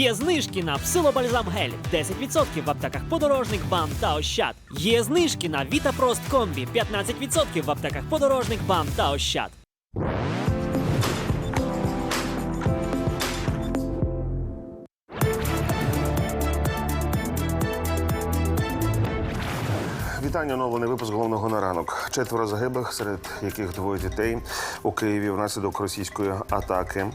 Є знижки на псилобальзам гель 10% в аптеках подорожник, бам та ощад. Є знижки на Вітапрост комбі 15% в аптеках подорожник, бам та ощад. Вітання, оновлений випуск головного на ранок. Четверо загиблих, серед яких двоє дітей у Києві внаслідок російської атаки.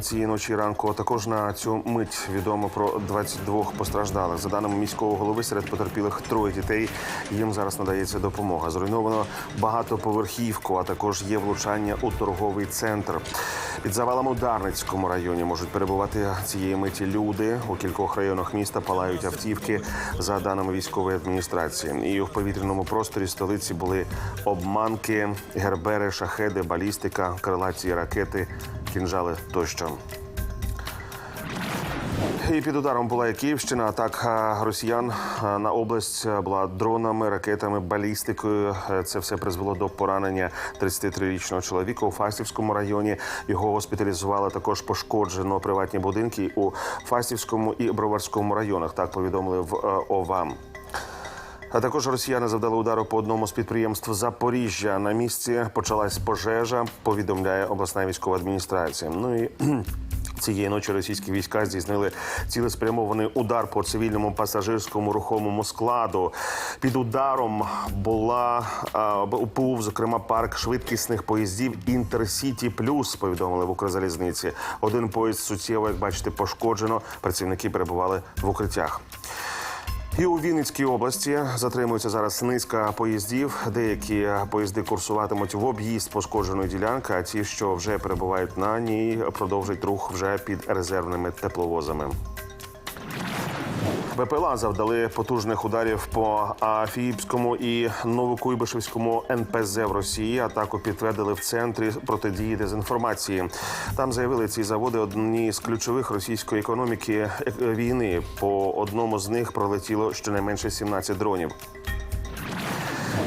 Цієї ночі ранку також на цю мить відомо про 22 постраждалих. За даними міського голови, серед потерпілих троє дітей. Їм зараз надається допомога. Зруйновано багатоповерхівку, а також є влучання у торговий центр. Під завалами у Дарницькому районі можуть перебувати цієї миті люди. У кількох районах міста палають автівки. За даними військової адміністрації, і в повітряному просторі столиці були обманки, гербери, шахеди, балістика, крилаті ракети, кінжали тощо. І під ударом була і Київщина. Атака росіян на область була дронами, ракетами, балістикою. Е, Це все призвело до поранення 33-річного чоловіка у Фастівському районі. Його госпіталізували. Також пошкоджено приватні будинки у Фастівському і Броварському районах. Так повідомили в е, ОВА. А також росіяни завдали удару по одному з підприємств Запоріжжя. На місці почалась пожежа. Повідомляє обласна військова адміністрація. Ну і Цієї ночі російські війська здійснили цілеспрямований удар по цивільному пасажирському рухомому складу. Під ударом була був, зокрема, парк швидкісних поїздів Інтерсіті Плюс. Повідомили в Укрзалізниці. Один поїзд суттєво, як бачите, пошкоджено. Працівники перебували в укриттях. І у Вінницькій області затримується зараз низка поїздів. Деякі поїзди курсуватимуть в об'їзд пошкодженої ділянки, а ті, що вже перебувають на ній, продовжать рух вже під резервними тепловозами. БПЛА завдали потужних ударів по Афіївському і Новокуйбишевському НПЗ в Росії. Атаку підтвердили в центрі протидії дезінформації. Там заявили ці заводи одні з ключових російської економіки е, війни. По одному з них пролетіло щонайменше 17 дронів.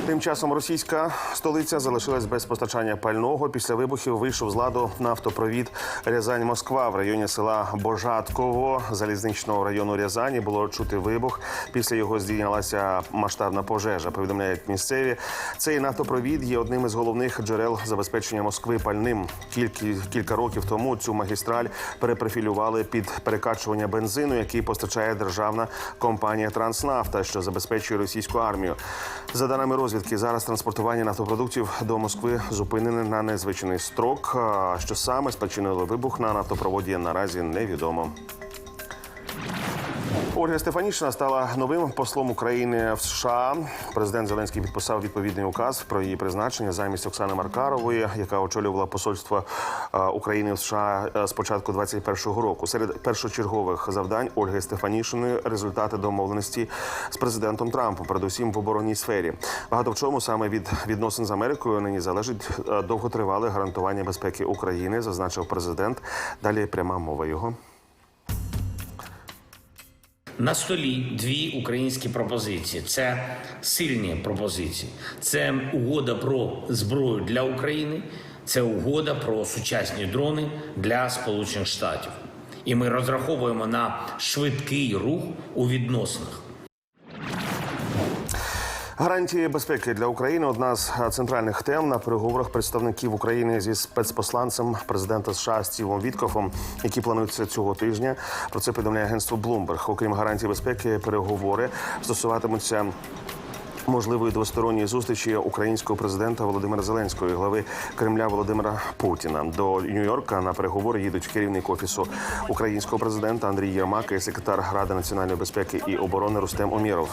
Тим часом російська столиця залишилась без постачання пального. Після вибухів вийшов з ладу нафтопровід Рязань-Москва в районі села Божатково залізничного району Рязані. Було чути вибух. Після його здійнялася масштабна пожежа. Повідомляють місцеві. Цей нафтопровід є одним із головних джерел забезпечення Москви пальним. Кількі кілька років тому цю магістраль перепрофілювали під перекачування бензину, який постачає державна компанія Транснафта, що забезпечує російську армію. За даними розвідки, зараз транспортування нафтопродуктів до Москви зупинене на незвичайний строк. Що саме спричинило вибух на нафтопроводі наразі невідомо. Ольга Стефанішина стала новим послом України в США. Президент Зеленський підписав відповідний указ про її призначення замість Оксани Маркарової, яка очолювала посольство е, України в США е, з початку 2021 року. Серед першочергових завдань Ольги Стефанішиної результати домовленості з президентом Трампом, передусім в оборонній сфері. Багато в чому саме від відносин з Америкою нині залежить е, довготривале гарантування безпеки України, зазначив президент. Далі пряма мова його. На столі дві українські пропозиції. Це сильні пропозиції. Це угода про зброю для України, це угода про сучасні дрони для Сполучених Штатів. І ми розраховуємо на швидкий рух у відносинах. Гарантії безпеки для України одна з е, центральних тем на переговорах представників України зі спецпосланцем президента США Стівом Віткофом, які плануються цього тижня. Про це повідомляє агентство Bloomberg. Окрім гарантій безпеки, переговори стосуватимуться. Можливої двосторонньої зустрічі українського президента Володимира Зеленського і глави Кремля Володимира Путіна до Нью-Йорка на переговори їдуть керівник офісу українського президента Андрій Єрмак і секретар Ради національної безпеки і оборони Рустем Омєров.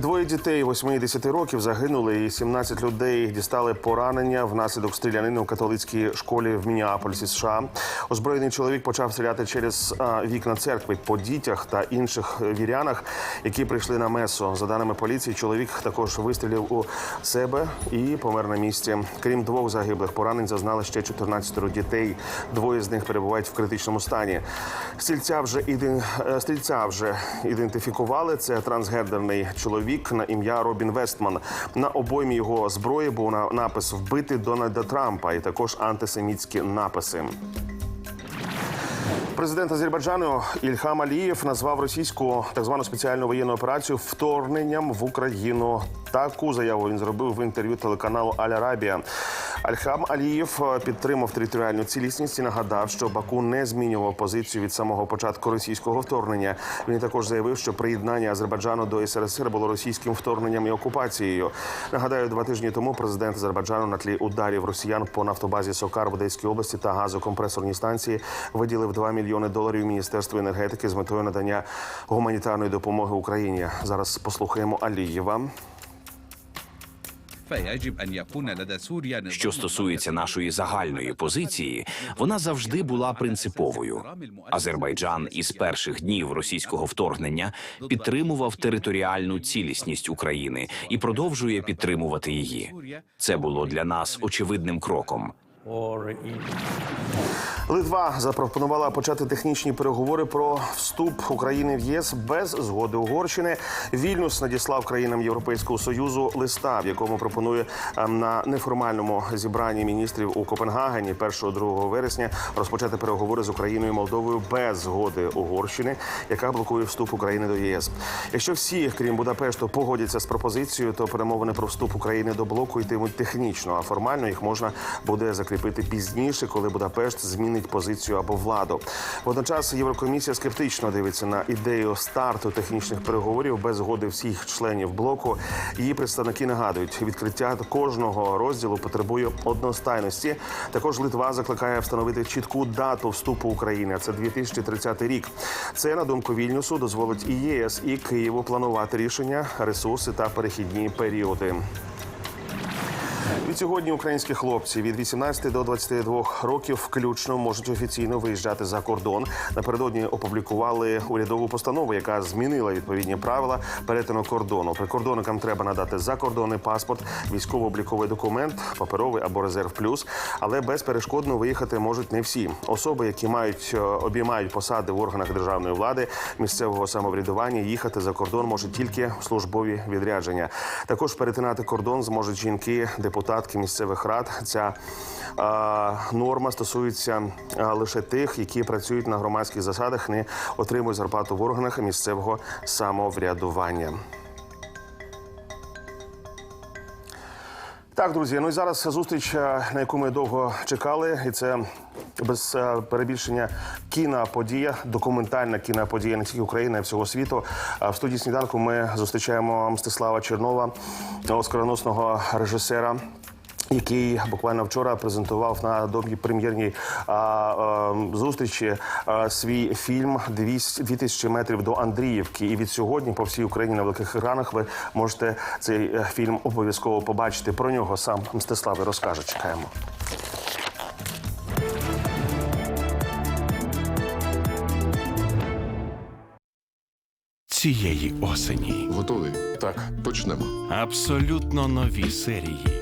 Двоє дітей 8 і 10 років загинули, і 17 людей дістали поранення внаслідок стрілянини у католицькій школі в Мініаполісі, США. Озброєний чоловік почав стріляти через вікна церкви по дітях та інших вірянах, які прийшли на месо. За даними поліції, чоловік також вистрілив у себе і помер на місці. Крім двох загиблих, поранень зазнали ще 14 дітей. Двоє з них перебувають в критичному стані. Стрільця вже іде- е, стрільця вже ідентифікували. Це трансгендерний чоловік на ім'я Робін Вестман. На обоймі його зброї був на- напис Вбити Дональда Трампа і також антисемітські написи. Президент Азербайджану Ільхам Алієв назвав російську так звану спеціальну воєнну операцію вторгненням в Україну. Таку заяву він зробив в інтерв'ю телеканалу Аль Арабія. Альхам Алієв е, підтримав територіальну цілісність і нагадав, що Баку не змінював позицію від самого початку російського вторгнення. Він також заявив, що приєднання Азербайджану до СРСР було російським вторгненням і окупацією. Нагадаю, два тижні тому президент Азербайджану на тлі ударів росіян по нафтобазі Сокар в Одеській області та газокомпресорній станції виділив 2 мільйони доларів Міністерству енергетики з метою надання гуманітарної допомоги Україні. Зараз послухаємо Алієва. Що стосується нашої загальної позиції, вона завжди була принциповою. Азербайджан із перших днів російського вторгнення підтримував територіальну цілісність України і продовжує підтримувати її. Це було для нас очевидним кроком. Литва запропонувала почати технічні переговори про вступ України в єС без згоди Угорщини. Вільнюс надіслав країнам Європейського союзу листа, в якому пропонує ем, на неформальному зібранні міністрів у Копенгагені 1-2 вересня розпочати переговори з Україною і Молдовою без згоди Угорщини, яка блокує вступ України до ЄС. Якщо всі, крім Будапешту, погодяться з пропозицією, то перемовини про вступ України до блоку йтимуть технічно, а формально їх можна буде закріпити пізніше, коли Будапешт змінить позицію або владу. Водночас Єврокомісія скептично дивиться на ідею старту технічних переговорів без згоди всіх членів блоку. Її представники нагадують, відкриття кожного розділу потребує одностайності. Також Литва закликає встановити чітку дату вступу України. Це 2030 рік. Це на думку Вільнюсу дозволить і ЄС, і Києву планувати рішення, ресурси та перехідні періоди. Від сьогодні українські хлопці від 18 до 22 років включно можуть офіційно виїжджати за кордон. Напередодні опублікували урядову постанову, яка змінила відповідні правила перетину кордону. Прикордонникам треба надати закордонний паспорт, військово-обліковий документ, паперовий або резерв плюс. Але безперешкодно виїхати можуть не всі. Особи, які мають е, обіймають посади в органах державної влади, місцевого самоврядування, їхати за кордон можуть тільки службові відрядження. Також перетинати кордон зможуть жінки, депутатки місцевих рад. Ця е, норма стосується е, лише тих, які працюють на громадських засадах, не отримують зарплату в органах місцевого самоврядування. Так, друзі, ну і зараз зустріч, е, на яку ми довго чекали, і це без е, перебільшення кіноподія, документальна кіноподія не тільки України, а всього світу. В студії сніданку ми зустрічаємо Мстислава Чернова, оскароносного режисера. Який буквально вчора презентував на добрій прем'єрній зустрічі а, свій фільм «200 2000 метрів до Андріївки. І від сьогодні по всій Україні на великих екранах ви можете цей е, фільм обов'язково побачити. Про нього сам Мстислав і розкаже. Чекаємо. цієї осені. Готовий? Так, почнемо. Абсолютно нові серії